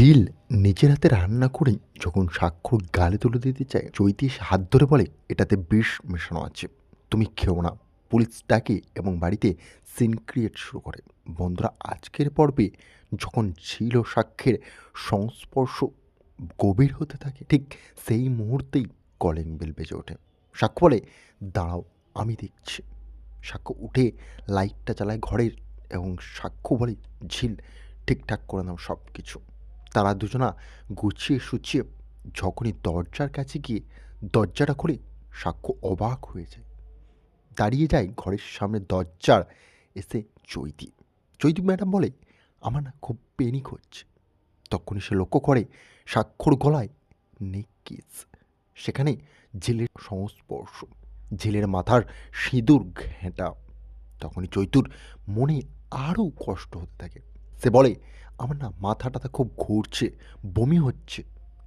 ঝিল নিজের হাতে রান্না করে যখন স্বাক্ষর গালে তুলে দিতে চায় চৈতি হাত ধরে বলে, এটাতে বিষ মেশানো আছে। তুমি খেও না। পুলিশ ডাকে এবং বাড়িতে সিন ক্রিয়েট শুরু করে। বন্ধুরা, আজকের পর্বে যখন ঝিল ও সাক্ষ্যের সংস্পর্শ গভীর হতে থাকে, ঠিক সেই মুহূর্তেই কলিং বেল বেজে ওঠে। সাক্ষ্য বলে, দাঁড়াও, আমি দেখছি। সাক্ষ্য উঠে লাইটটা চালায় ঘরের এবং সাক্ষ্য বলে, ঝিল, ঠিকঠাক করে নাও সব কিছু তারা দুজনা গুছিয়ে সুচিয়ে যখনই দরজার কাছে গিয়ে দরজাটা খুলে সাক্ষ্য অবাক হয়ে যায়। দাঁড়িয়ে যায় ঘরের সামনে দরজার এসে চৈতি। চৈতি ম্যাডাম বলে, আমার না খুব পেনিক হচ্ছে। তখনই সে লক্ষ্য করে স্বাক্ষর গলায় নেকিস সেখানে জেলের সংস্পর্শ জেলের মাথার সিঁদুর ঘেঁটা। তখনই চৈতুর মনে আরও কষ্ট হতে থাকে। সে বলে আমার না মাথা টাথা খুব ঘুরছে, বমি হচ্ছে।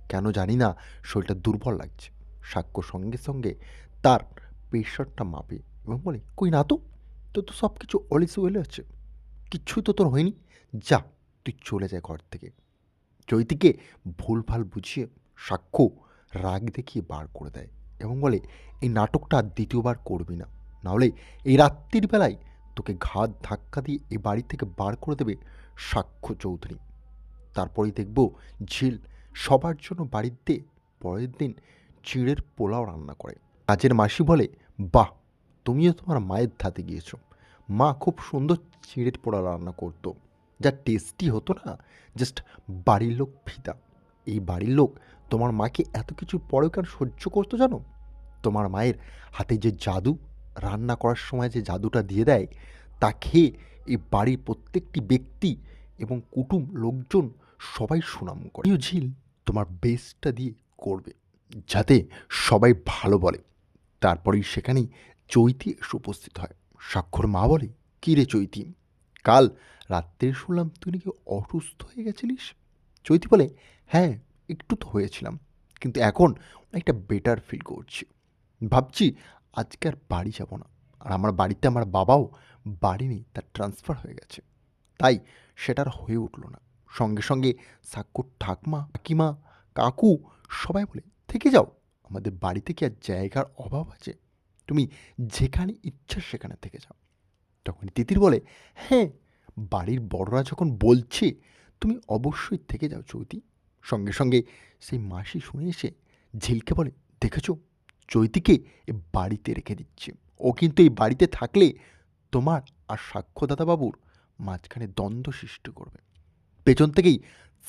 কেন জানি না, শরীরটা দুর্বল লাগছে। সাক্ষ্য সঙ্গে সঙ্গে তার প্রেশারটা মাপে এবং বলে, কই না তো? তো তো সব কিছু অলিসে ওয়েলে আছে। কিচ্ছু তো তোর হয়নি। যা, তুই চলে যায় ঘর থেকে। চৈতিকে ভুলভাল বুঝিয়ে সাক্ষ্য রাগ দেখিয়ে বার করে দেয় এবং বলে, এই নাটকটা আর দ্বিতীয়বার করবি না। নাহলে এই রাত্রির বেলায় তোকে ঘাত ধাক্কা দিয়ে এই বাড়ি থেকে বার করে দেবে সাক্ষ্য চৌধুরী। তারপরেই দেখব ঝিল সবার জন্য বাড়িতে পরের দিন চিড়ের পোলাও রান্না করে। কাজের মাসি বলে, বাহ, তুমিও তোমার মায়ের ধাতে গিয়েছো। মা খুব সুন্দর চিঁড়ের পোলাও রান্না করতো। যা টেস্টি হতো না জাস্ট বাড়ির লোক ফিদা। এই বাড়ির লোক তোমার মাকে এত কিছু পরেও কেন সহ্য করতো জানো? তোমার মায়ের হাতে যে জাদু রান্না করার সময় যে জাদুটা দিয়ে দেয়, তা খেয়ে এই বাড়ির প্রত্যেকটি ব্যক্তি এবং কুটুম লোকজন সবাই সুনাম করে। ঝিল, তোমার বেস্টটা দিয়ে করবে, যাতে সবাই ভালো বলে। তারপরেই সেখানেই চৈতি এসে উপস্থিত হয়। স্বাক্ষর মা বলে, কী রে চৈতি? কাল রাত্রে শুনলাম তুই নাকি অসুস্থ হয়ে গেছিলিস? চৈতি বলে হ্যাঁ একটু তো হয়েছিলাম, কিন্তু এখন অনেকটা বেটার ফিল করছি। ভাবছি আজকে আর বাড়ি যাব না। আর আমার বাড়িতে আমার বাবাও বাড়ি নেই, তার ট্রান্সফার হয়ে গেছে। তাই সেটার হয়ে উঠল না। সঙ্গে সঙ্গে সাক্ষর ঠাকমা, কাকিমা, কাকু সবাই বলে, থেকে যাও, আমাদের বাড়িতে কি আর জায়গার অভাব আছে? তুমি যেখানে ইচ্ছা সেখানে থেকে যাও। তখন তিতির বলে হ্যাঁ বাড়ির বড়রা যখন বলছে, তুমি অবশ্যই থেকে যাও চৈতি। সঙ্গে সঙ্গে সেই মাসি শুনে এসে ঝিলকে বলে, দেখেছ, চৈতিকে এ বাড়িতে রেখে দিচ্ছে। ও কিন্তু এই বাড়িতে থাকলে তোমার আর সাক্ষ্যদাতাবাবুর মাঝখানে দ্বন্দ্ব সৃষ্টি করবে। পেছন থেকেই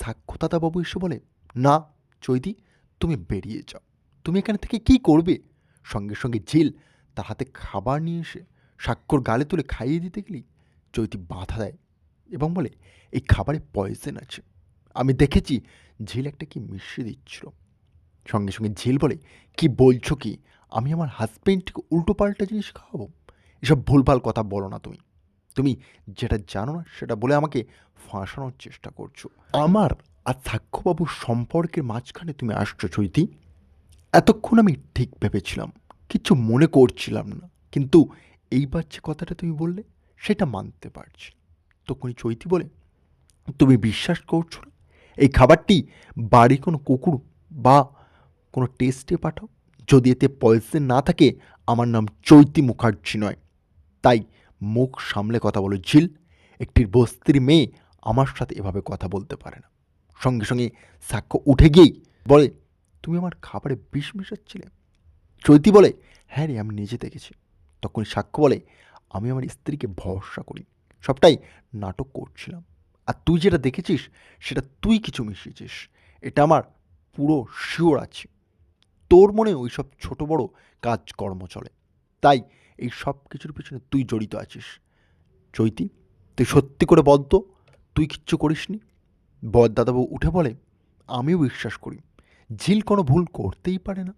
সাক্ষ্যদাতাবাবু এসে বলে, না, চৈতি, তুমি বেরিয়ে যাও। তুমি এখানে থেকে কি করবে? সঙ্গে সঙ্গে ঝিল তার হাতে খাবার নিয়ে এসে স্বাক্ষর গালে তুলে খাইয়ে দিতে গেলেই চৈতি বাধা দেয় এবং বলে, এই খাবারে পয়জন আছে। আমি দেখেছি ঝিল একটা কি মিশিয়ে দিচ্ছিল। সঙ্গে সঙ্গে ঝিল বলে, কি বলছো কি? আমি আমার হাজবেন্ডকে উল্টো পাল্টা জিনিস খাওয়াবো? এসব ভুলভাল কথা বলো না তুমি। তুমি যেটা জানো না, সেটা বলে আমাকে ফাঁসানোর চেষ্টা করছ। আমার আর সাক্ষ্যবাবুর সম্পর্কের মাঝখানে তুমি আসছো চৈতি। এতক্ষণ আমি ঠিক ভেবেছিলাম, কিছু মনে করছিলাম না। কিন্তু এইবার যে কথাটা তুমি বললে, সেটা মানতে পারছি। তখনই চৈতি বলে, তুমি বিশ্বাস করছ না? এই খাবারটি বাড়ি কোনো কুকুর বা কোনো টেস্টে পাঠাও? যদি এতে পয়সা না থাকে, আমার নাম চৈতি মুখার্জি নয়। তাই মুখ সামলে কথা বলো, ঝিল। একটি বস্তির মেয়ে আমার সাথে এভাবে কথা বলতে পারে না। সঙ্গে সঙ্গে সাক্ষ্য উঠে গিয়েই বলে, তুমি আমার খাবারে বিষ মেশাচ্ছিলে? চৈতি বলে হ্যাঁ রে, আমি নিজে দেখেছি। তখন সাক্ষ্য বলে, আমি আমার স্ত্রীকে ভরসা করি। সবটাই নাটক করছিলাম। আর তুই যেটা দেখেছিস, সেটা তুই কিছু মিশিয়েছিস। এটা আমার পুরো শিওর আছে। তোর মনে ওই সব ছোটো বড় কাজকর্ম চলে। তাই এই সব কিছুর পিছনে তুই জড়িত আছিস। চৈতি, তুই সত্যি করে বল তো, তুই কিচ্ছু করিসনি? বর দাদাবাবু উঠে বলে, আমিও বিশ্বাস করি। ঝিল কোনো ভুল করতেই পারে না।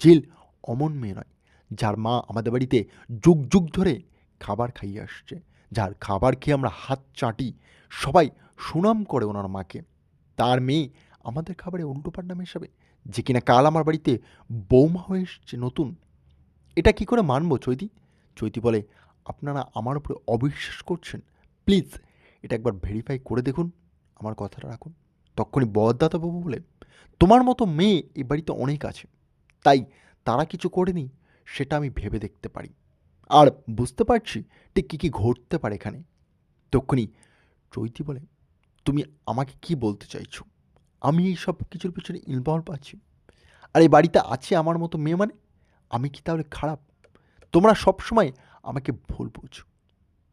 ঝিল অমন মেয়ে নয়, যার মা আমাদের বাড়িতে যুগ যুগ ধরে খাবার খাইয়ে আসছে। যার খাবার খেয়ে আমরা হাত চাটি, সবাই সুনাম করে ওনার মাকে। তার মেয়ে আমাদের খাবারে উল্টো পাল্টা মেশাবে, যে কিনা কাল আমার বাড়িতে বৌমা হয়ে এসছে নতুন। এটা কি করে মানব, চৈতি? চৈতি বলে, আপনারা আমার উপরে অবিশ্বাস করছেন? প্লিজ, এটা একবার ভেরিফাই করে দেখুন, আমার কথাটা রাখুন। তখনই বরদাতাবাবু বলে, তোমার মতো মেয়ে এ বাড়িতে অনেক আছে, তাই তারা কিছু করেনি, সেটা আমি ভেবে দেখতে পারি। আর বুঝতে পারছি, ঠিক কী কী ঘটতে পারে এখানে। তক্ষুনি, চৈতি বলে, তুমি আমাকে কি বলতে চাইছো? আমি এই সব কিছুর পিছনে ইনভলভ আছি। আর এই বাড়িতে আছে আমার মতো মেয়ে মানে? আমি কি তাহলে খারাপ? তোমরা সব সময় আমাকে ভুল বুঝো।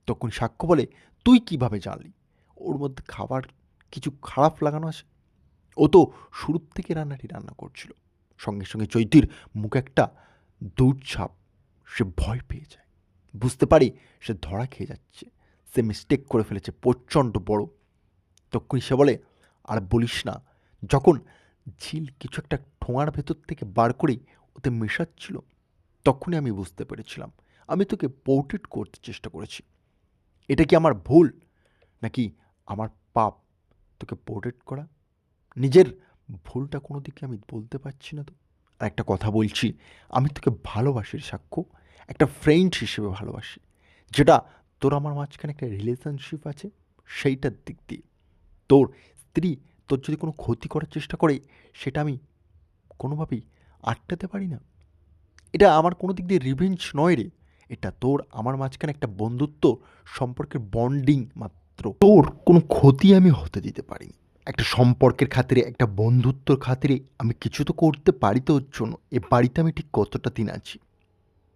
তখন সাক্ষ্য বলে, তুই কীভাবে জানলি? ওর মধ্যে খাবার কিছু খারাপ লাগানো আছে? ও তো শুরুর থেকে রান্নাটি রান্না করছিল। সঙ্গে সঙ্গে চৈতির মুখে একটা দৌড়ছাপ সে ভয় পেয়ে যায়। বুঝতে পারি সে ধরা খেয়ে যাচ্ছে। সে মিস্টেক করে ফেলেছে, প্রচণ্ড বড়। তখনই সে বলে, আর বলিস না, যখন ঝিল কিছু একটা ঠোঙার ভেতর থেকে বার করে ওতে মেশাচ্ছিল, তখনই আমি বুঝতে পেরেছিলাম। আমি তোকে পোর্ট্রেট করতে চেষ্টা করেছি। এটা কি আমার ভুল? নাকি আমার পাপ তোকে পোর্ট্রেট করা? নিজের ভুলটা কোনো দিকে আমি বলতে পারছি না তো? আর একটা কথা বলছি, আমি তোকে ভালোবাসি সাক্ষ্য, একটা ফ্রেন্ড হিসেবে ভালোবাসি, যেটা তোর আমার মাঝখানে একটা রিলেশনশিপ আছে, সেইটার দিক দিয়ে। তোর স্ত্রী তোর যদি কোনো ক্ষতি করার চেষ্টা করে, সেটা আমি কোনোভাবেই আটকাতে পারি না। এটা আমার কোনো দিক দিয়ে রিভেঞ্জ নয় রে। এটা তোর, আমার মাঝখানে একটা বন্ধুত্ব সম্পর্কের বন্ডিং মাত্র। তোর কোনো ক্ষতি আমি হতে দিতে পারিনি। একটা সম্পর্কের খাতিরে, একটা বন্ধুত্বর খাতিরে আমি কিছু তো করতে পারি তো ওর জন্য। এ বাড়িতে আমি ঠিক কতটা দিন আছি?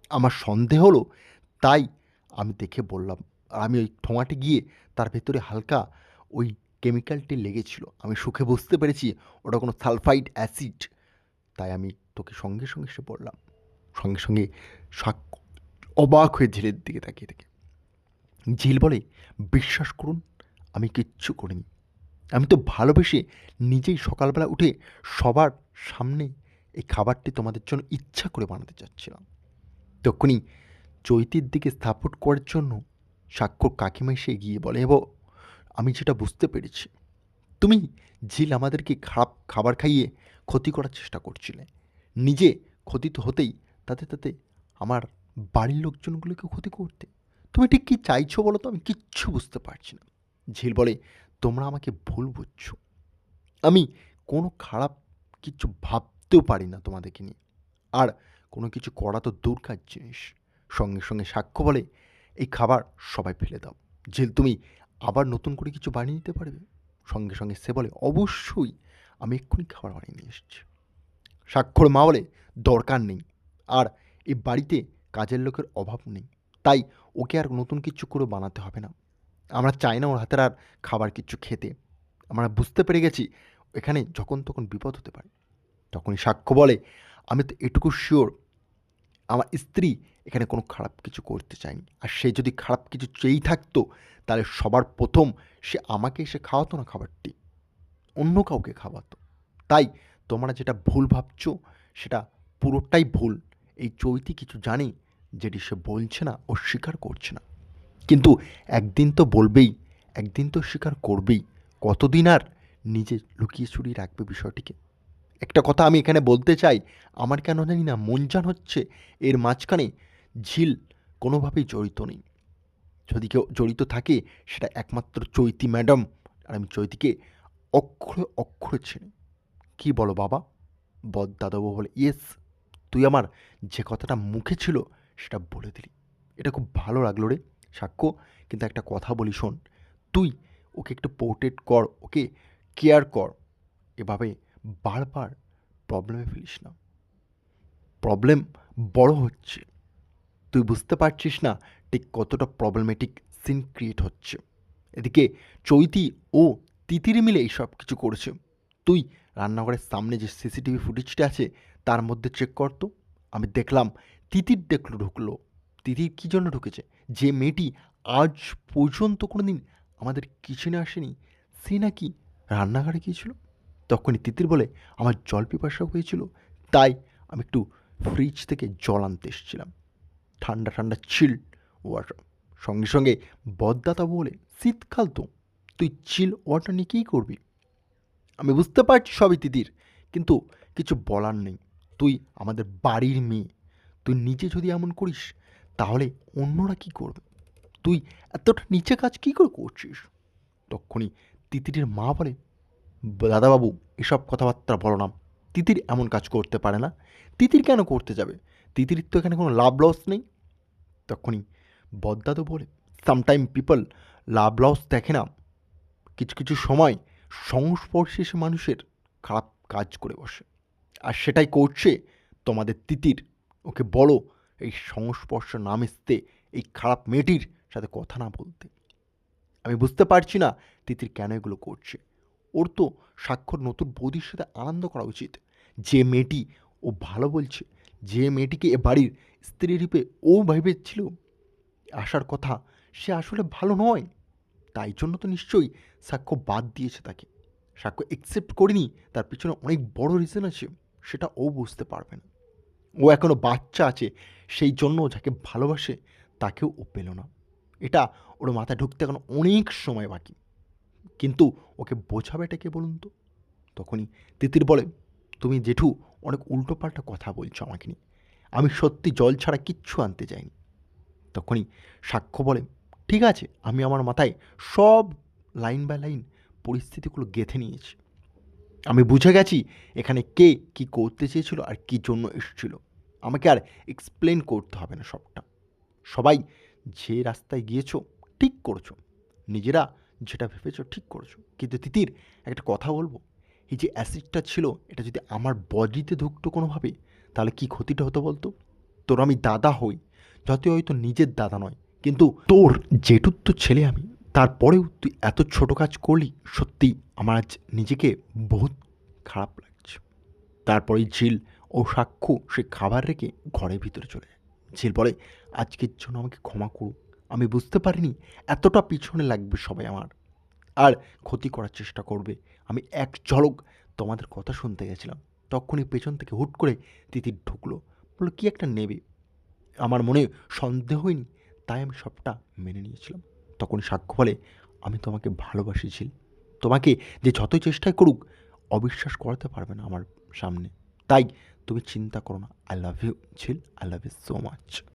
আমার সন্দেহ হলো, তাই আমি দেখে বললাম আমি ওই ঠোঙাটে গিয়ে তার ভেতরে হালকা ওই কেমিক্যালটি লেগেছিল। আমি সুখে বুঝতে পেরেছি, ওটা কোনো সালফাইড অ্যাসিড তাই আমি তোকে সঙ্গে সঙ্গে সে বললাম সঙ্গে সঙ্গে সাক অবাক হয়ে ঝিলের দিকে তাকিয়ে থাকে। ঝিল বলে, বিশ্বাস করুন, আমি কিচ্ছু করিনি। আমি তো ভালোবেসে নিজেই সকালবেলা উঠে সবার সামনে এই খাবারটি তোমাদের জন্য ইচ্ছা করে বানাতে চাচ্ছিলাম। তখনই চৈতির দিকে সাপোর্ট করার জন্য স্বাক্ষর কাকিমা এসে গিয়ে বলে, এবং, আমি যেটা বুঝতে পেরেছি। তুমি ঝিল আমাদেরকে খারাপ খাবার খাইয়ে ক্ষতি করার চেষ্টা করছিলে। নিজে ক্ষতি তো হতেই, তাতে তাতে আমার বাড়ির লোকজনগুলোকে ক্ষতি করতে। তুমি ঠিক কী চাইছো বলো তো? আমি কিচ্ছু বুঝতে পারছি না। ঝিল বলে, তোমরা আমাকে ভুল বুঝছ। আমি কোনো খারাপ কিছু ভাবতেও পারি না তোমাদেরকে নিয়ে। আর কোনো কিছু করা তো দূরকার জিনিস। সঙ্গে সঙ্গে সাক্ষ্য বলে, এই খাবার সবাই ফেলে দাও। ঝিল, তুমি আবার নতুন করে কিছু বানিয়ে নিতে পারবে? সঙ্গে সঙ্গে সে বলে, অবশ্যই। আমি এক্ষুনি খাবার বানিয়ে নিয়ে এসেছি। স্বাক্ষর মা বলে দরকার নেই। আর এই বাড়িতে কাজের লোকের অভাব নেই। তাই ওকে আর নতুন কিছু করে বানাতে হবে না। আমরা চাই না ওর হাতের আর খাবার কিছু খেতে। আমরা বুঝতে পেরে গেছি এখানে যখন তখন বিপদ হতে পারে। তখনই সাক্ষ্য বলে, আমি তো এটুকু শিওর আমার স্ত্রী এখানে কোনো খারাপ কিছু করতে চায়নি। আর সে যদি খারাপ কিছু চেয়েই থাকতো, তাহলে সবার প্রথম সে আমাকে এসে খাওয়াতো না খাবারটি। অন্য কাউকে খাওয়াতো। তাই তোমরা যেটা ভুল ভাবছ, সেটা পুরোটাই ভুল। এই চৈতি কিছু জানে, যেটি সে বলছে না ও স্বীকার করছে না। কিন্তু একদিন তো বলবেই, একদিন তো স্বীকার করবেই, কতদিন আর নিজে লুকিয়ে চুরিয়ে রাখবে বিষয়টিকে? একটা কথা আমি এখানে বলতে চাই, আমার কেন জানি না মন জান হচ্ছে, এর মাঝখানে ঝিল কোনোভাবেই জড়িত নেই। যদি কেউ জড়িত থাকে, সেটা একমাত্র চৈতি ম্যাডাম, আর আমি চৈতিকে অক্ষরে অক্ষরে চিনি। কী বলো বাবা? বদ বলে, ইয়েস, তুই আমার যে কথাটা মুখে ছিল সেটা বলে দিলি। এটা খুব ভালো লাগল রে সাক্ষ্য। কিন্তু একটা কথা বলি শোন, তুই ওকে একটু পোর্ট্রেট কর, ওকে কেয়ার কর। এভাবে বারবার প্রবলেমে ফেলিস না। প্রবলেম বড় হচ্ছে। তুই বুঝতে পারছিস না ঠিক কতটা প্রবলেমেটিক সিন ক্রিয়েট হচ্ছে। এদিকে চৈতি ও তিতিরি মিলে এইসব কিছু করেছে। তুই রান্নাঘরের সামনে যে সিসিটিভি ফুটেজটা আছে, তার মধ্যে চেক করতো আমি দেখলাম, তিতির দেখল, ঢুকলো। তিতির কী জন্য ঢুকেছে? যে মেয়েটি আজ পর্যন্ত কোনো দিন আমাদের কিচেনে আসেনি, সে নাকি রান্নাঘরে গিয়েছিল? তখনই তিতির বলে, আমার জল পিপাসা হয়েছিল, তাই আমি একটু ফ্রিজ থেকে জল আনতে এসেছিলাম। ঠান্ডা ঠান্ডা চিল ওয়াটার সঙ্গে সঙ্গে বদদাতা বলে, শীতকাল তো, তুই চিল ওয়াটার নিয়ে কী করবি? আমি বুঝতে পারছি সবই তিতির কিন্তু কিছু বলার নেই। তুই আমাদের বাড়ির মেয়ে। তুই নিজে যদি এমন করিস, তাহলে অন্যরা কি করবে? তুই এতটা নিচে কাজ কী করে করছিস? তখনই তিতিরের মা বলে, দাদাবাবু, এসব কথাবার্তা বলো না। তিতির এমন কাজ করতে পারে না। তিতির কেন করতে যাবে? তিতির তো এখানে কোনো লাভ লস নেই। তখনই বদ্দাদু বলে সামটাইম পিপল লাভ লস দেখে না। কিছু কিছু সময় সংস্পর্শে এসে মানুষের খারাপ কাজ করে বসে। আর সেটাই করছে তোমাদের তিতির। ওকে বলো, এই সংস্পর্শ না মিশতে এই খারাপ মেয়েটির সাথে কথা না বলতে। আমি বুঝতে পারছি না তিতির কেন এগুলো করছে। ওর তো স্বাক্ষর নতুন বৌদির সাথে আনন্দ করা উচিত। যে মেয়েটি ও ভালো বলছে, যে মেয়েটিকে এ বাড়ির স্ত্রী রূপে ও ভেবেছিল আসার কথা সে আসলে ভালো নয়। তাই জন্য তো নিশ্চয়ই সাক্ষ্য বাদ দিয়েছে তাকে। সাক্ষ্য একসেপ্ট করিনি, তার পিছনে অনেক বড় রিজন আছে, সেটা ও বুঝতে পারবে না। ও এখনও বাচ্চা আছে, সেই জন্য যাকে ভালোবাসে, তাকেও ও পেল না। এটা ওর মাথায় ঢুকতে এখন অনেক সময় বাকি। কিন্তু ওকে বোঝাবে এটা কে বলুন তো? তখনই তিতির বলে, তুমি জেঠু, অনেক উল্টোপাল্টা কথা বলছো আমাকে নিয়ে। আমি সত্যি জল ছাড়া কিচ্ছু আনতে যাইনি তখনই সাক্ষ্য বলে ঠিক আছে, আমি আমার মাথায় সব লাইন বাই লাইন পরিস্থিতিগুলো গেঁথে নিয়েছি। আমি বুঝে গেছি এখানে কে কি করতে চেয়েছিল আর কী জন্য এসেছিল। আমাকে আর এক্সপ্লেন করতে হবে না সবটা। সবাই যে রাস্তায় গিয়েছো, ঠিক করেছ। নিজেরা যেটা ভেবেছো, ঠিক করেছ। কিন্তু তিতির, একটা কথা বলব, এই যে অ্যাসিডটা ছিল, এটা যদি আমার বডিতে ঢুকতো কোনোভাবে, তাহলে কি ক্ষতিটা হতো বলতো? তোর আমি দাদা হই, যতই হয়তো নিজের দাদা নয় কিন্তু তোর যেটুক তো ছেলে আমি, তারপরেও তুই এত ছোট কাজ করলি সত্যি আমার আজ নিজেকে বহুত খারাপ লাগছে। তারপরে ঝিল ও সাক্ষ্য সে খাবার রেখে ঘরের ভিতরে চলে যায়। ঝিল বলে, আজকের জন্য আমাকে ক্ষমা করুন। আমি বুঝতে পারিনি, এতটা পিছনে লাগবে সবাই আমার। আর ক্ষতি করার চেষ্টা করবে। আমি এক ঝলক তোমাদের কথা শুনতে গেছিলাম। তখনই পেছন থেকে হুট করে তিতির ঢুকলো। বলল, কি একটা নেবে? আমার মনে সন্দেহ হয়নি তাই আমি সবটা মেনে নিয়েছিলাম। তখন সাক্ষ্য বলে, আমি তোমাকে ভালোবাসি, ঝিল। তোমাকে যে যতই চেষ্টাই করুক, অবিশ্বাস করাতে পারবে না আমার সামনে। তাই তুমি চিন্তা করো না। আই লাভ ইউ ছিল I love you so much